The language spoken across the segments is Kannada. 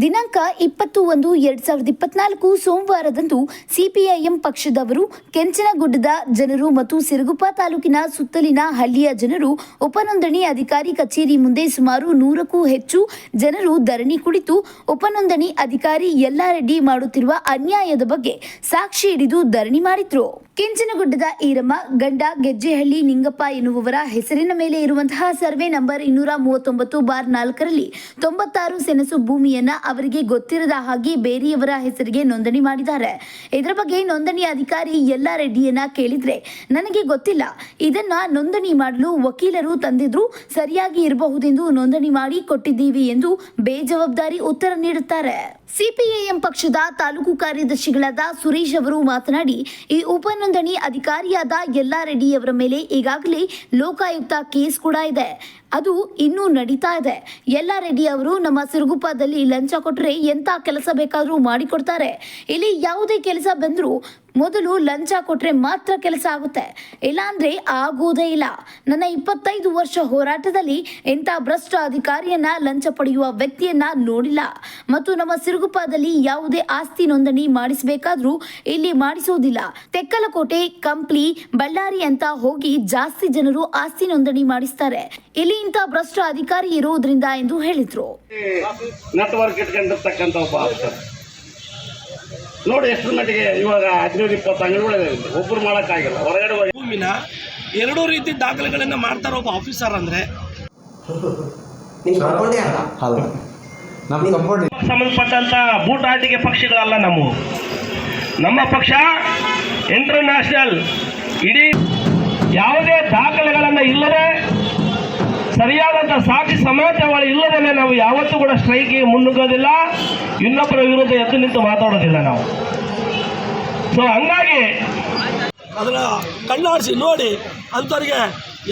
ದಿನಾಂಕ ಇಪ್ಪತ್ತು ಒಂದು ಎರಡ್ ಸಾವಿರದ ಇಪ್ಪತ್ನಾಲ್ಕು ಸೋಮವಾರದಂದು ಸಿಪಿಐಎಂ ಪಕ್ಷದವರು ಕೆಂಚನಗುಡ್ಡದ ಜನರು ಮತ್ತು ಸಿರುಗುಪ್ಪ ತಾಲೂಕಿನ ಸುತ್ತಲಿನ ಹಳ್ಳಿಯ ಜನರು ಉಪನೋಂದಣಿ ಅಧಿಕಾರಿ ಕಚೇರಿ ಮುಂದೆ ಸುಮಾರು ನೂರಕ್ಕೂ ಹೆಚ್ಚು ಜನರು ಧರಣಿ ಕುಳಿತು ಉಪನೋಂದಣಿ ಅಧಿಕಾರಿ ಯಲ್ಲಾರೆಡ್ಡಿ ಮಾಡುತ್ತಿರುವ ಅನ್ಯಾಯದ ಬಗ್ಗೆ ಸಾಕ್ಷಿ ಹಿಡಿದು ಧರಣಿ ಮಾಡಿದ್ರು. ಕೆಂಚನಗುಡ್ಡದ ಈರಮ್ಮ, ಗಂಡ ಗೆಜ್ಜೆಹಳ್ಳಿ ನಿಂಗಪ್ಪ ಎನ್ನುವವರ ಹೆಸರಿನ ಮೇಲೆ ಇರುವಂತಹ ಸರ್ವೆ ನಂಬರ್ ಇನ್ನೂರ ಮೂವತ್ತೊಂಬತ್ತು ಬಾರ್ ನಾಲ್ಕರಲ್ಲಿ ತೊಂಬತ್ತಾರು ಸೆಣಸು ಭೂಮಿಯನ್ನ ಅವರಿಗೆ ಗೊತ್ತಿರದ ಹಾಗೆ ಬೇರೆಯವರ ಹೆಸರಿಗೆ ನೋಂದಣಿ ಮಾಡಿದ್ದಾರೆ. ಇದರ ಬಗ್ಗೆ ನೋಂದಣಿ ಅಧಿಕಾರಿ ಎಲ್ಲ ರೆಡ್ಡಿಯನ್ನ ಕೇಳಿದ್ರೆ ನನಗೆ ಗೊತ್ತಿಲ್ಲ. ಇದನ್ನ ನೋಂದಣಿ ಮಾಡಲು ವಕೀಲರು ತಂದಿದ್ರು ಸರಿಯಾಗಿ ಇರಬಹುದೆಂದು ನೋಂದಣಿ ಮಾಡಿ ಕೊಟ್ಟಿದ್ದೀವಿ ಎಂದು ಬೇಜವಾಬ್ದಾರಿ ಉತ್ತರ ನೀಡುತ್ತಾರೆ. ಸಿಪಿಐಎಂ ಪಕ್ಷದ ತಾಲೂಕು ಕಾರ್ಯದರ್ಶಿಗಳಾದ ಸುರೇಶ್ ಅವರು ಮಾತನಾಡಿ, ಈ ಉಪನೋಂದಣಿ ಅಧಿಕಾರಿಯಾದ ಯಲ್ಲಾ ರೆಡ್ಡಿಯವರ ಮೇಲೆ ಈಗಾಗಲೇ ಲೋಕಾಯುಕ್ತ ಕೇಸ್ ಕೂಡ ಇದೆ. ಅದು ಇನ್ನೂ ನಡೀತಾ ಇದೆ. ಯಲ್ಲಾ ರೆಡ್ಡಿ ಅವರು ನಮ್ಮ ಸಿರುಗುಪ್ಪದಲ್ಲಿ ಲಂಚ ಕೊಟ್ಟರೆ ಎಂತ ಕೆಲಸ ಬೇಕಾದರೂ ಮಾಡಿಕೊಡ್ತಾರೆ. ಇಲ್ಲಿ ಯಾವುದೇ ಕೆಲಸ ಬಂದರೂ ಮೊದಲು ಲಂಚ ಕೊಟ್ರೆ ಮಾತ್ರ ಕೆಲಸ ಆಗುತ್ತೆ. ಇಲ್ಲಾಂದ್ರೆ ಆಗೋದೇ ಇಲ್ಲ. ನನ್ನ ಇಪ್ಪತ್ತೈದು ವರ್ಷ ಹೋರಾಟದಲ್ಲಿ ಎಂಥ ಭ್ರಷ್ಟ ಅಧಿಕಾರಿಯನ್ನ ಲಂಚ ಪಡೆಯುವ ವ್ಯಕ್ತಿಯನ್ನ ನೋಡಿಲ್ಲ. ಮತ್ತು ನಮ್ಮ ಸಿರುಗುಪ್ಪದಲ್ಲಿ ಯಾವುದೇ ಆಸ್ತಿ ನೋಂದಣಿ ಮಾಡಿಸಬೇಕಾದ್ರೂ ಇಲ್ಲಿ ಮಾಡಿಸುವುದಿಲ್ಲ ತೆಕ್ಕಲಕೋಟೆ, ಕಂಪ್ಲಿ, ಬಳ್ಳಾರಿ ಅಂತ ಹೋಗಿ ಜಾಸ್ತಿ ಜನರು ಆಸ್ತಿ ನೋಂದಣಿ ಮಾಡಿಸ್ತಾರೆ. ಇಲ್ಲಿ ಇಂಥ ಭ್ರಷ್ಟ ಅಧಿಕಾರಿ ಇರುವುದರಿಂದ ಎಂದು ಹೇಳಿದ್ರು ನೆಟ್ವರ್ಕ್ ಇಟ್ಕೊಂಡಿರ್ತಕ್ಕಂಥ ಒಬ್ಬ ಆಫೀಸರ್ ನೋಡಿ ಎಷ್ಟು ಮಟ್ಟಿಗೆ ಇವಾಗ ಹದಿನೈದು ಇಪ್ಪತ್ತು ಅಂಗಡಿಗಳಿದೆ ಒಬ್ಬರು ಮಾಡೋಕ್ಕಾಗಿಲ್ಲ. ಹೊರಗಡೆ ಹೋಗಿ. ಭೂಮಿನ ಎರಡೂ ರೀತಿ ದಾಖಲೆಗಳನ್ನು ಮಾಡ್ತಾರೆ ಒಬ್ಬ ಆಫೀಸರ್ ಅಂದ್ರೆ? ಸಂಬಂಧಪಟ್ಟಂತ ಬೂಟ್ ಬೂಟಾಟಿಕೆ ಪಕ್ಷಗಳಲ್ಲ ನಮ್ಮ ನಮ್ಮ ಪಕ್ಷ ಇಂಟರ್ನ್ಯಾಷನಲ್ ಇಡೀ ಯಾವುದೇ ದಾಖಲೆಗಳನ್ನು ಇಲ್ಲದೆ ಸರಿಯಾದಂಥ ಸಾಕ್ಷಿ ಸಮಾಜಗಳು ಇಲ್ಲದೇ ನಾವು ಯಾವತ್ತೂ ಕೂಡ ಸ್ಟ್ರೈಕ್ಗೆ ಮುನ್ನುಗ್ಗೋದಿಲ್ಲ. ಇನ್ನೊಬ್ಬರ ವಿರುದ್ಧ ಎದ್ದು ನಿಂತು ಮಾತಾಡೋದಿಲ್ಲ ನಾವು. ಸೊ ಹಂಗಾಗಿ ಅದನ್ನು ಕಣ್ಣಾಡಿಸಿ ನೋಡಿ ಅಂಥವ್ರಿಗೆ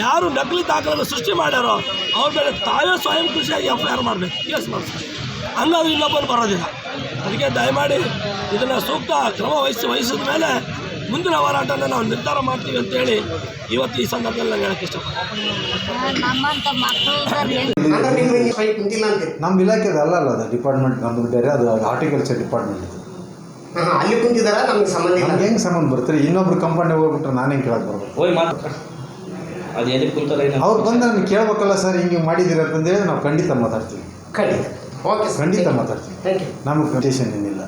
ಯಾರು ನಕಲಿ ದಾಖಲೆಯನ್ನು ಸೃಷ್ಟಿ ಮಾಡ್ಯಾರೋ ಅವ್ರ ಮೇಲೆ ತಾವೇ ಸ್ವಯಂ ಕೃಷಿಯಾಗಿ ಎಫ್ ಐ ಆರ್ ಮಾಡಬೇಕು. ಕೇಸ್ ಮಾಡಿಸ್ಬೇಕು ಹಂಗಾದ್ರೆ ಇನ್ನೊಬ್ಬರು ಬರೋದಿಲ್ಲ. ಅದಕ್ಕೆ ದಯಮಾಡಿ ಇದನ್ನು ಸೂಕ್ತ ಕ್ರಮ ವಹಿಸಿ ವಹಿಸಿದ ಮೇಲೆ ಮುಂದಿನ ಹೋರಾಟನ ನಾವು ನಿರ್ಧಾರ ಮಾಡ್ತೀವಿ ಅಂತೇಳಿ ಇವತ್ತು ಈ ಸಂದರ್ಭದಲ್ಲಿ ನಾನು ಹೇಳಕ್ಕೆ ಇಷ್ಟಪಡ್ತೀನಿ. ನಮ್ಮಂತ ಮಕ್ಕಳು ಅಂದ್ರೆ ನಿಮ್ಮ ಇಲಾಖೆದು ಅಲ್ಲ ಅಲ್ಲ ಅದು ಡಿಪಾರ್ಟ್ಮೆಂಟ್ ನಮ್ಮದು ಬೇರೆ ಅದು ಹಾರ್ಟಿಕಲ್ಚರ್ ಡಿಪಾರ್ಟ್ಮೆಂಟ್ ಅಲ್ಲಿ ಕುಂತಿದಾರ ನಮ್ಗೆ ಸಂಬಂಧ ಇಲ್ಲ. ನಮ್ಗೆ ಹೆಂಗೆ ಸಂಬಂಧ ಬರ್ತಾರೆ ಇನ್ನೊಬ್ರು ಕಂಪನಿ ಹೋಗ್ಬಿಟ್ರೆ ನಾನು ಹೆಂಗೆ ಕೇಳಕ್ಕೆ ಬರ್ಬೇಕು? ಹೋಗಿ ಮಾತು ಅದು ಎಲ್ಲಿ ಕುಂತಾರ ಅವ್ರು ಬಂದ್ರೆ ನಾನು ಕೇಳ್ಬೇಕಲ್ಲ ಸರ್ ಹಿಂಗೆ ಮಾಡಿದ್ದೀರ ಅಂತಂದೇಳಿ ನಾವು ಖಂಡಿತ ಮಾತಾಡ್ತೀವಿ. ಖಂಡಿತ. ಓಕೆ ಸರ್ ಖಂಡಿತ ಮಾತಾಡ್ತೀವಿ. ಥ್ಯಾಂಕ್ ಯು ನಮಗೆ ಕಂಡೀಷನ್ ಏನಿಲ್ಲ.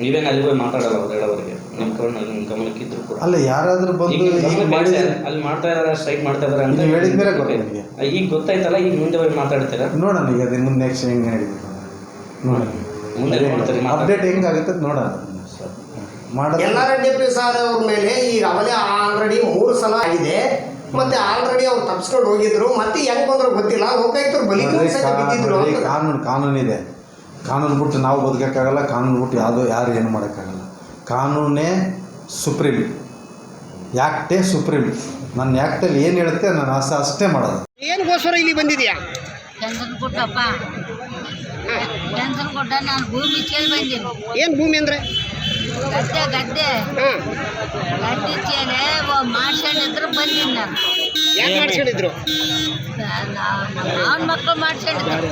ನೀವೇನು ಅಲ್ಲಿ ಹೋಗಿ ಮಾತಾಡಲ್ಲ ಅವ್ರು ಹೇಳೋವರೆಗೆ. ನಿಮ್ಮ ಕಡೆ ನಿಮ್ಮ ಗಮನಕ್ಕಿದ್ರು ಕೂಡ. ಅಲ್ಲ ಯಾರಾದರೂ ಬಂದು ಗಮನಕ್ಕೆ ಅಲ್ಲಿ ಮಾಡ್ತಾ ಇದಾರೆ ಸ್ಟ್ರೈಕ್ ಮಾಡ್ತಾ ಇದಾರೆ ಅಂತ ಹೇಳಿದ ಮೇಲೆ ಗೊತ್ತಾಯ್ತು. ಈಗ ಗೊತ್ತಾಯ್ತಲ್ಲ ಈಗ ಮುಂದೆ ಹೋಗಿ ಮಾತಾಡ್ತೀರಾ? ನೋಡೋಣ ಈಗ ಅದೇ ಮುಂದೆ ನೆಕ್ಸ್ಟ್ ಹೆಂಗೆ ನಡೀತದೆ ನೋಡೋಣ. ಮುಂದೆ ಮಾಡ್ತಾರೆ. ಅಪ್ಡೇಟ್ ಹೆಂಗಾಗುತ್ತೆ ನೋಡೋಣ. ಮಾಡೋದು ಎಲ್ಲ ರೆಡ್ಡಿ ಸಾರ್ ಅವ್ರ ಮೇಲೆ ಈಗ ಅವಲೇ ಆಲ್ರೆಡಿ ಮೂರು ಸಲ ಆಗಿದೆ. ಮತ್ತೆ ಆಲ್ರೆಡಿ ಅವ್ರು ತಪ್ಸ್ಕೊಂಡು ಹೋಗಿದ್ರು. ಮತ್ತೆ ಹೆಂಗ್ ಬಂದ್ರು ಗೊತ್ತಿಲ್ಲ. ಲೋಕಾಯುಕ್ತರು ಬಲಿ ಬಿದ್ದಿದ್ರು ಕಾನೂನು ಕಾನೂನಿದೆ. ಕಾನೂನು ಬಿಟ್ಟು ನಾವು ಬದುಕೋಕ್ಕಾಗಲ್ಲ ಕಾನೂನು ಬಿಟ್ಟು ಯಾವುದೋ ಯಾರು ಏನು ಮಾಡೋಕ್ಕಾಗಲ್ಲ. ಕಾನೂನೇ ಸುಪ್ರೀಂ. ಯಾಕ್ಟೇ ಸುಪ್ರೀಂ? ನನ್ನ ಯಾಕ್ಟಲ್ಲಿ ಏನು ಹೇಳುತ್ತೆ ನಾನು ಆಸೆ ಅಷ್ಟೇ ಮಾಡೋದು. ಏನ್ಗೋಸ್ಕರ ಇಲ್ಲಿ ಬಂದಿದ್ಯಾ? ಟೆನ್ಷನ್ ಕೊಟ್ಟಪ್ಪ ಟೆನ್ಷನ್ ಕೊಟ್ಟ ನಾನು ಭೂಮಿ ಕೇಳಿ ಬಂದೀನಿ. ಏನ್ ಭೂಮಿ ಅಂದ್ರೆ? ಗದ್ದೆ ಗದ್ದೆ. ಹಾ. ಗದ್ದೆ ಚೇಲೆ ಮಾಡ್ಸ್ಕೊಂಡಿದ್ರು ಬಂದೀನಿ ನಾನು. ಯಾಕೆ ಮಾಡ್ಸ್ಕೊಂಡಿದ್ರು? ಅವನ ಮಕ್ಕಳು ಮಾಡ್ಕೊಂಡಿದ್ರು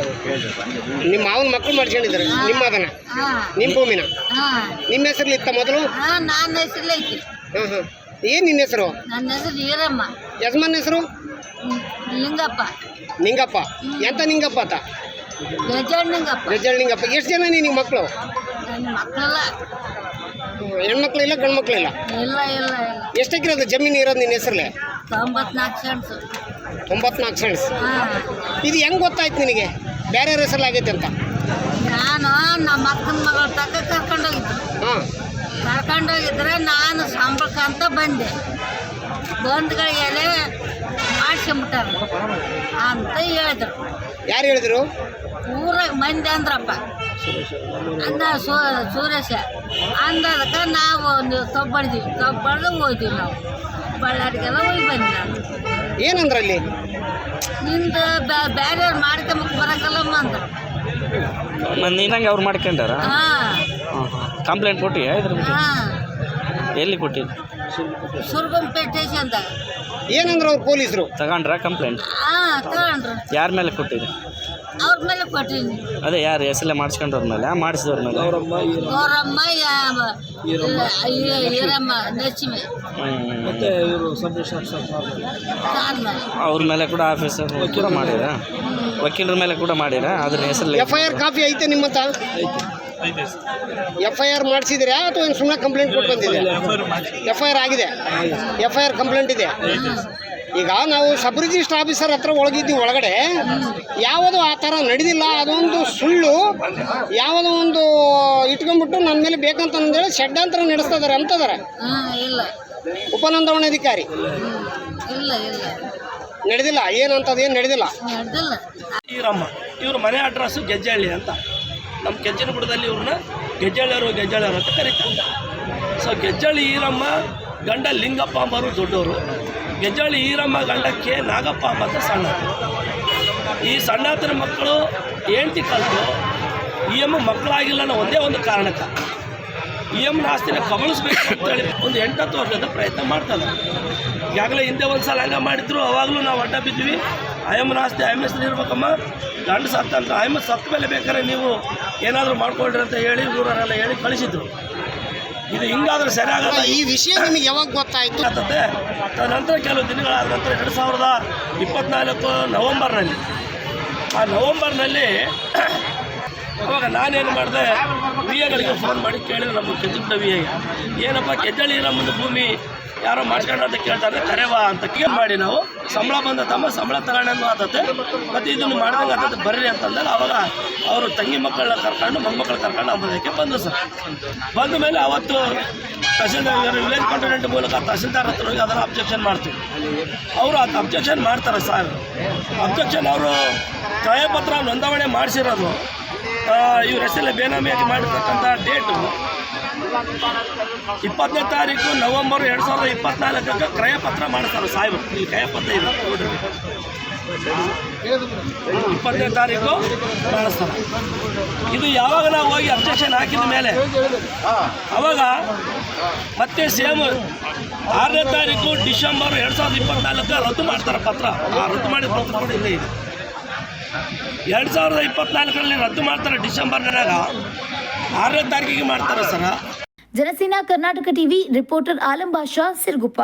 ನಿಮ್ಮ ಮಾವನ ಮಕ್ಕಳು ಮಾಡ್ಸ್ಕೊಂಡಿದ್ರು ನಿಮ್ಮ ಅದನ್ನ ಹಾಂ. ನಿಮ್ಮ ಭೂಮಿನ? ಹಾಂ. ನಿಮ್ಮ ಹೆಸರಲ್ಲಿ ಇತ್ತ ಮೊದಲು? ಹಾಂ ನನ್ನ ಹೆಸರು ಐತಿ ಹಾಂ ಹಾ. ಏನ್ ನಿನ್ನ ಹೆಸರು? ನನ್ನ ಹೆಸರು ಈರಮ್ಮ ಯಜಮಾನ್ ಹೆಸರು? ಹ್ಮ್, ಲಿಂಗಪ್ಪ. ನಿಂಗಪ್ಪ. ಎಂತ ನಿಂಗಪ್ಪ ಆತ ಗಜಾಳ್ ನಿಂಗಪ್ಪ ರೆಜಲ್ ನಿಂಗಪ್ಪ ಎಷ್ಟು ಜನ ನಿನಗೆ ಮಕ್ಕಳು ನನ್ನ ಮಕ್ಕಳೆಲ್ಲ ಹೆಣ್ಮಕ್ಳು ಇಲ್ಲ ಗಂಡು ಮಕ್ಳು ಇಲ್ಲ? ಇಲ್ಲ ಇಲ್ಲ ಇಲ್ಲ. ಎಷ್ಟು ಎಕರೆ ಅದು ಜಮೀನು ಇರೋದು ನಿನ್ನ ಹೆಸರಲ್ಲೇ ತೊಂಬತ್ನಾಲ್ಕು ಸೆಂಟ್ಸು. ತೊಂಬತ್ನಾಲ್ಕು ಸೆಂಟ್ಸ್? ಹಾಂ. ಇದು ಹೆಂಗ್ ಗೊತ್ತಾಯ್ತು ನಿನಗೆ? ಬೇರೆ ಹೆಸರಲ್ಲಿ ಆಗೈತೆ ಅಂತ. ನಾನು ನಮ್ಮ ಅಕ್ಕನ ಮಗಳ ತಕ್ಕ ಕರ್ಕೊಂಡೋಗಿದ್ದೆ. ಹಾಂ. ಕರ್ಕೊಂಡೋಗಿದ್ರೆ ನಾನು ಸಂಬಳಕ್ಕೆ ಅಂತ ಬಂದೆ. ಬಂದ್ಗಳಿಗೆ ಮಾಡಿಸ್ಕೊಂಬಿಟ್ಟಾರ ಅಂತ ಹೇಳಿದ್ರು. ಯಾರು ಹೇಳಿದ್ರು? ಊರಾಗ ಮಂದಿ ಅಂದ್ರಪ್ಪ. ಅಂದ ಸೂ ಸುರೇಶ ಅಂದದಕ್ಕೆ ನಾವು ನೀವು ತಬ್ಬಡ್ದೀವಿ ತಬ್ಬಡ್ದು ಹೋಯ್ತೀವಿ ನಾವು. ಬಳ್ಳಾರಿಗೆಲ್ಲ ಹೋಗಿ ಬಂದೆ ನಾನು. ಏನಂದ್ರಲ್ಲಿ? ನಿಂದು ಬೇರೆಯವ್ರು ಮಾಡ್ಕೊಂಬಕ್ ಬರಕಲ್ಲಮ್ಮ ಅಂತ ನೀನಂಗೆ ಅವ್ರು ಮಾಡ್ಕೊಂಡಾರ? ಹಾಂ. ಕಂಪ್ಲೇಂಟ್ ಕೊಟ್ಟಿ ಇದ್ರ ಬಗ್ಗೆ? ಹಾಂ. ಎಲ್ಲಿ ಕೊಟ್ಟಿ ಸುರ್ಗಂಪೇಟೆ ಅಂತ ಏನಂದ್ರು ಅವ್ರು ಪೊಲೀಸರು? ತಗೊಂಡ್ರ ಕಂಪ್ಲೇಂಟ್? ಹಾಂ ತಗೊಂಡ್ರು. ಯಾರ ಮೇಲೆ ಕೊಟ್ಟಿರಿ ಅವ್ರ ಮೇಲೆ ಕೊಟ್ಟಿನಿ ಅದೇ ಯಾರು ಎಸ್ ಎಲ್ ಮೇಲೆ ಮಾಡಿಸಿದವ್ರ ಮೇಲೆ? ಅವರಮ್ಮ ಈರಮ್ಮ ಮತ್ತೆ ಇವರು ಸಬ್ ಅವ್ರ ಮೇಲೆ ಕೂಡ ಆಫೀಸರ್ ಕೂಡ ಮಾಡಿರ? ವಕೀಲರ ಮೇಲೆ ಕೂಡ ಮಾಡಿರ? ಅದ್ರ ಹೆಸರಲ್ಲಿ ಎಫ್ ಐ ಆರ್ ಕಾಪಿ ಐತೆ ನಿಮ್ಮ ಹತ್ರ? ಎಫ್ ಐ ಆರ್ ಮಾಡಿಸಿದಿರಾ ಅಥವಾ ಸುಮ್ಮನೆ ಕಂಪ್ಲೇಂಟ್ ಕೊಟ್ಟು ಬಂದಿದೆ ಎಫ್ ಐ ಆರ್ ಆಗಿದೆ. ಎಫ್ ಐ ಆರ್ ಕಂಪ್ಲೇಂಟ್ ಇದೆ. ಈಗ ನಾವು ಸಬ್ ರಿಜಿಸ್ಟರ್ ಆಫೀಸರ್ ಹತ್ರ ಒಳಗಿದ್ದೀವಿ ಒಳಗಡೆ. ಯಾವುದು ಆ ಥರ ನಡೆದಿಲ್ಲ ಅದೊಂದು ಸುಳ್ಳು. ಯಾವುದೋ ಒಂದು ಇಟ್ಕೊಂಡ್ಬಿಟ್ಟು ನನ್ನ ಮೇಲೆ ಬೇಕಂತ ಅಂದೇಳಿ ಷಡ್ಯಂತ್ರ ನಡೆಸ್ತಾ ಇದಾರೆ ಅಂತದಾರೆ ಹಾಂ ಇಲ್ಲ. ಇಲ್ಲ ನಡೆದಿಲ್ಲ ಏನಂತದ್ದು ಏನು ನಡೆದಿಲ್ಲ. ಈರಮ್ಮ ಇವ್ರ ಮನೆ ಅಡ್ರೆಸ್ಸು ಗೆಜ್ಜಳ್ಳಿ ಅಂತ. ನಮ್ಮ ಕೆಜ್ಜನಗುಡದಲ್ಲಿ ಇವ್ರನ್ನ ಗೆಜ್ಜಳ್ಳರು ಗೆಜ್ಜಳ್ಳರು ಅಂತ ಕರೀತಾರೆ. ಸೊ ಗೆಜ್ಜಳ್ಳಿ ಈರಮ್ಮ ಗಂಡ ಲಿಂಗಪ್ಪ ಅಂಬರು ದೊಡ್ಡವರು. ಗೆಜ್ಜಹಳ್ಳಿ ಈರಮ್ಮ ಗಂಡಕ್ಕೆ ನಾಗಪ್ಪ ಮತ್ತು ಅಂತ ಸಣ್ಣ ಈ ಸಣ್ಣತನ ಮಕ್ಕಳು ಹೆಂಡ್ತಿ ಕಲಿತು ಇ ಎಮ್ಮ ಮಕ್ಕಳಾಗಿಲ್ಲ ಅನ್ನೋ ಒಂದೇ ಒಂದು ಕಾರಣಕ್ಕೆ. ಇ ಎಂ ಆಸ್ತಿನ ಕಬಳಿಸ್ಬೇಕು ಅಂತೇಳಿ ಒಂದು ಎಂಟತ್ತು ವರ್ಷದ ಪ್ರಯತ್ನ ಮಾಡ್ತಾರೆ ಈಗಾಗಲೇ ಹಿಂದೆ ಒಂದು ಸಲ ಹಂಗ ಮಾಡಿದ್ರು, ಅವಾಗಲೂ ನಾವು ಅಡ್ಡ ಬಿದ್ವಿ ಆಯಮ್ಮನ ಆಸ್ತಿ, ಆಯಮ್ಮ ಹೆಸರು ಇರ್ಬೇಕಮ್ಮ. ಗಂಡು ಸತ್ತಂತ ಆಯಮ್ಮ ಸತ್ತ ಮೇಲೆ ಬೇಕಾದ್ರೆ ನೀವು ಏನಾದರೂ ಮಾಡ್ಕೊಳ್ರಿ ಅಂತ ಹೇಳಿ ಊರವರೆಲ್ಲ ಹೇಳಿ ಕಳಿಸಿದ್ರು. ಇದು ಹಿಂಗಾದ್ರೆ ಸರಿಯಾಗಲ್ಲ. ಈ ವಿಷಯ ನಿಮಗೆ ಯಾವಾಗ ಗೊತ್ತಾಯಿತು? ನಂತರ ತದನಂತರ ಕೆಲವು ದಿನಗಳಾದ ನಂತರ ಎರಡು ಸಾವಿರದ ಇಪ್ಪತ್ನಾಲ್ಕು ನವಂಬರ್ನಲ್ಲಿ. ಆ ನವಂಬರ್ನಲ್ಲಿ ಅವಾಗ ನಾನೇನು ಮಾಡಿದೆ ವಿ ಎಗಳಿಗೆ ಫೋನ್ ಮಾಡಿ ಕೇಳಿದ್ರೆ ನಮ್ಮ ಕೆಂಚುಪುಟ್ಟ ವಿ ಏನಪ್ಪ ಕೆಜ್ಜಳಿ ನಮ್ಮದು ಭೂಮಿ ಯಾರೋ ಮಾಡ್ಕೊಂಡು ಅಂತ ಕೇಳ್ತಾರೆ ಕರೆವಾ ಅಂತ ಕೇಳಿ ಮಾಡಿ ನಾವು. ಸಂಬಳ ಬಂದ ತಮ್ಮ ಸಂಬಳ ತಗೊಂಡು ಆತತೆ. ಮತ್ತು ಇದನ್ನು ಮಾಡ್ದಂಗೆ ಆತತೆ, ಬರ್ರಿ ಅಂತಂದಾಗ ಅವಾಗ ಅವರು ತಂಗಿ ಮಕ್ಕಳನ್ನ ಕರ್ಕೊಂಡು ಮೊಮ್ಮಕ್ಕಳು ಕರ್ಕೊಂಡು ಅಂಬೋದಕ್ಕೆ ಬಂದರು ಸರ್. ಬಂದ ಮೇಲೆ ಅವತ್ತು ತಹಸೀಲ್ದಾರ್ ವಿಲೇಜ್ ಕಂಟೋನೆಂಟ್ ಮೂಲಕ ತಹಸೀಲ್ದಾರ್ ಹತ್ರ ಹೋಗಿ ಅದನ್ನು ಅಬ್ಜೆಕ್ಷನ್ ಮಾಡ್ತೀವಿ. ಅವರು ಅದು ಅಬ್ಜೆಕ್ಷನ್ ಮಾಡ್ತಾರೆ ಸರ್. ಅಬ್ಜೆಕ್ಷನ್ ಅವರು ಕ್ರಯಪತ್ರ ನೋಂದಾವಣೆ ಮಾಡಿಸಿರೋದು. ಇವ್ರ ಹೆಸರಲ್ಲಿ ಬೇನಾಮಿಯಾಗಿ ಮಾಡಿರ್ತಕ್ಕಂಥ ಡೇಟು ಇಪ್ಪತ್ತನೇ ತಾರೀಕು ನವಂಬರ್ ಎರಡು ಸಾವಿರದ ಇಪ್ಪತ್ನಾಲ್ಕಕ್ಕೆ ಕ್ರಯಪತ್ರ ಮಾಡ್ತಾರೆ ಸಾಹೇಬ್. ಇಲ್ಲಿ ಕ್ರಯಪತ್ರ ಇದೆ ನೋಡ್ರಿ ಇಪ್ಪತ್ತನೇ ತಾರೀಕು ಮಾಡಿಸ್ತಾರೆ. ಇದು ಯಾವಾಗ ನಾವು ಹೋಗಿ ಅಬ್ಜೆಕ್ಷನ್ ಹಾಕಿದ ಮೇಲೆ, ಅವಾಗ ಮತ್ತೆ ಸೇಮ್ ಆರನೇ ತಾರೀಕು ಡಿಸೆಂಬರ್ ಎರಡು ಸಾವಿರದ ಇಪ್ಪತ್ನಾಲ್ಕು ರದ್ದು ಮಾಡ್ತಾರೆ ಪತ್ರ. ಆ ರದ್ದು ಮಾಡಿದ ಪತ್ರ ಕೂಡ ಇಲ್ಲೇ ಇದೆ. ಎರಡು ಸಾವಿರದ ಇಪ್ಪತ್ನಾಲ್ಕರಲ್ಲಿ ರದ್ದು ಮಾಡ್ತಾರೆ ಡಿಸೆಂಬರ್ನಾಗ ಆರನೇ ತಾರೀಕಿಗೆ ಮಾಡ್ತಾರೆ ಸರ. Janasena Karnataka TV, reporter Alam Basha Siruguppa.